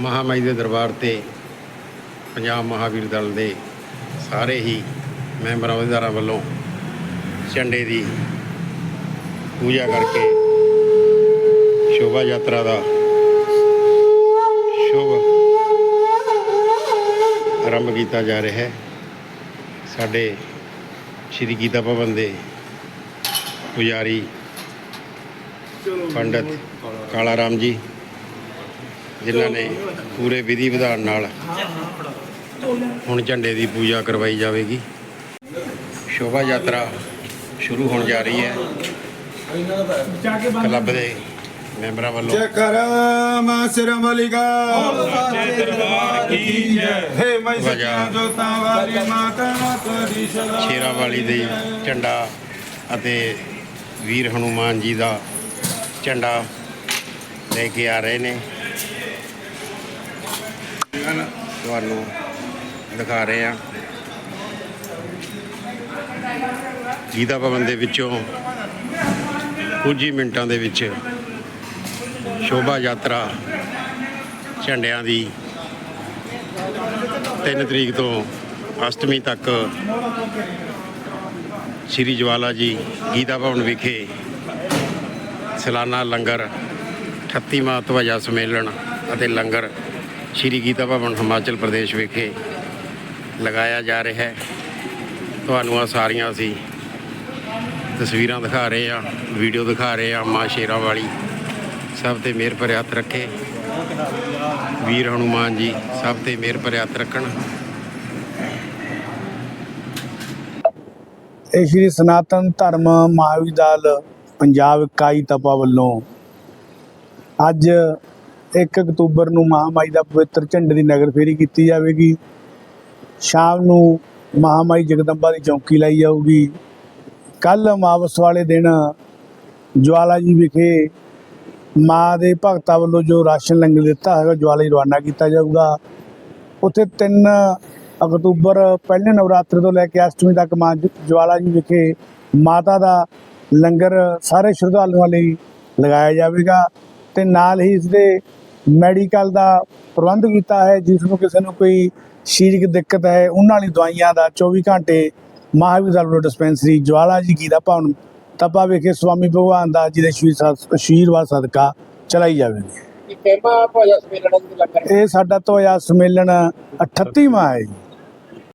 ਮਹਾਮਾਈ ਦੇ ਦਰਬਾਰ ਤੇ ਪੰਜਾਬ ਮਹਾਵੀਰ ਦਲ ਦੇ ਸਾਰੇ ਹੀ ਮੈਂਬਰਾਂ ਅਹੁਦੇਦਾਰਾਂ ਵੱਲੋਂ ਝੰਡੇ ਦੀ ਪੂਜਾ ਕਰਕੇ ਸ਼ੋਭਾ ਯਾਤਰਾ ਦਾ ਸ਼ੁਭ ਆਰੰਭ ਕੀਤਾ ਜਾ ਰਿਹਾ ਹੈ। ਸਾਡੇ ਸ਼੍ਰੀ ਗੀਤਾ ਭਵਨ ਦੇ ਪੁਜਾਰੀ ਪੰਡਤ ਕਾਲਾ ਰਾਮ ਜੀ ਜਿਨ੍ਹਾਂ ਨੇ ਪੂਰੇ ਵਿਧੀ ਵਿਧਾਨ ਨਾਲ ਹੁਣ ਝੰਡੇ ਦੀ ਪੂਜਾ ਕਰਵਾਈ ਜਾਵੇਗੀ। ਸ਼ੋਭਾ ਯਾਤਰਾ ਸ਼ੁਰੂ ਹੋਣ ਜਾ ਰਹੀ ਹੈ। ਕਲੱਬ ਦੇ ਮੈਂਬਰਾਂ ਵੱਲੋਂ। ਜੈ ਕਰ ਮਾਂ ਸਿਰਾਂ ਵਾਲੀ ਗਾ ਹੇ ਮੈਂ ਸੱਚਾ ਜੋਤਾਂ ਵਾਲੀ ਮਾਤਾ ਤੇਰੀ ਸਦਾ ਸ਼ੇਰਾਂ ਵਾਲੀ ਦੇ ਝੰਡਾ ਅਤੇ ਵੀਰ ਹਨੂਮਾਨ ਜੀ ਦਾ ਝੰਡਾ ਲੈ ਕੇ ਆ ਰਹੇ ਨੇ। ਤੁਹਾਨੂੰ ਦਿਖਾ ਰਹੇ ਆ ਗੀਤਾ ਭਵਨ ਦੇ ਵਿੱਚੋਂ ਕੁਝ ਹੀ ਮਿੰਟਾਂ ਦੇ ਵਿੱਚ ਸ਼ੋਭਾ ਯਾਤਰਾ ਝੰਡਿਆਂ ਦੀ 3 ਤਰੀਕ ਤੋਂ ਅਸ਼ਟਮੀ ਤੱਕ ਸ਼੍ਰੀ ਜਵਾਲਾ ਜੀ ਗੀਤਾ ਭਵਨ ਵਿਖੇ ਸਲਾਨਾ ਲੰਗਰ 38ਵਾਂ ਧਵਜਾ ਸੰਮੇਲਨ ਅਤੇ ਲੰਗਰ ਸ਼੍ਰੀ ਗੀਤਾ ਭਵਨ ਹਿਮਾਚਲ ਪ੍ਰਦੇਸ਼ ਵਿਖੇ ਲਗਾਇਆ ਜਾ ਰਿਹਾ ਹੈ। ਤੁਹਾਨੂੰ ਆ ਸਾਰੀਆਂ ਅਸੀਂ ਤਸਵੀਰਾਂ ਦਿਖਾ ਰਹੇ ਆ ਵੀਡੀਓ ਦਿਖਾ ਰਹੇ ਆ ਮਾਂ ਸ਼ੇਰਾਂ ਵਾਲੀ ਸਭ ਤੇ ਮਿਹਰ ਭਰੇ ਹੱਥ ਰੱਖੇ। ਵੀਰ ਹਨੂਮਾਨ ਜੀ ਸਭ ਤੇ ਮਿਹਰ ਭਰੇ ਹੱਥ ਰੱਖਣ। ਇਹ ਸ਼੍ਰੀ ਸਨਾਤਨ ਧਰਮ ਮਹਾਵਿਦਿਆਲ ਪੰਜਾਬ ਇਕਾਈ ਤਪਾ ਵੱਲੋਂ ਅੱਜ 1 ਅਕਤੂਬਰ ਨੂੰ ਮਹਾਮਾਈ ਦਾ ਪਵਿੱਤਰ ਝੰਡੇ ਦੀ ਨਗਰ ਫੇਰੀ ਕੀਤੀ ਜਾਵੇਗੀ। ਸ਼ਾਮ ਨੂੰ ਮਹਾਮਾਈ ਜਗਦੰਬਾ ਦੀ ਚੌਂਕੀ ਲਾਈ ਜਾਊਗੀ। ਕੱਲ ਅਮਾਵਸ ਵਾਲੇ ਦਿਨ ਜਵਾਲਾ ਜੀ ਵਿਖੇ ਮਾਂ ਦੇ ਭਗਤਾਂ ਵੱਲੋਂ ਜੋ ਰਾਸ਼ਨ ਲੰਗਰ ਦਿੱਤਾ ਹੈਗਾ, ਜਵਾਲਾ ਜੀ ਰਵਾਨਾ ਕੀਤਾ ਜਾਊਗਾ। ਉੱਥੇ 3 ਅਕਤੂਬਰ ਪਹਿਲੇ ਨਵਰਾਤਰੇ ਤੋਂ ਲੈ ਕੇ ਅਸ਼ਟਮੀ ਤੱਕ ਮਾਂ ਜਵਾਲਾ ਜੀ ਵਿਖੇ ਮਾਤਾ ਦਾ ਲੰਗਰ ਸਾਰੇ ਸ਼ਰਧਾਲੂਆਂ ਲਈ ਲਗਾਇਆ ਜਾਵੇਗਾ। ਤੇ ਨਾਲ ਹੀ ਇਸ ਦੇ ਮੈਡੀਕਲ ਦਾ ਪ੍ਰਬੰਧ ਕੀਤਾ ਹੈ ਜਿਸ ਨੂੰ ਕਿਸੇ ਨੂੰ ਕੋਈ ਸਰੀਰਕ ਦਿੱਕਤ ਹੈ ਉਹਨਾਂ ਲਈ ਦਵਾਈਆਂ ਦਾ 24 ਘੰਟੇ ਮਹਾਵਿਦਿਆਲ ਵੱਲੋਂ ਡਿਸਪੈਂਸਰੀ ਜਵਾਲਾ ਜੀ ਕੀ ਦਾ ਭਵਨ ਤਪਾ ਵਿਖੇ ਸਵਾਮੀ ਭਗਵਾਨ ਦਾ ਜੀ ਦੇ ਆਸ਼ੀਰਵਾਦ ਸਦਕਾ ਚਲਾਈ ਜਾਵੇਗੀ। ਇਹ ਸਾਡਾ ਧੋਇਆ ਸੰਮੇਲਨ 38ਵਾਂ ਹੈ ਜੀ।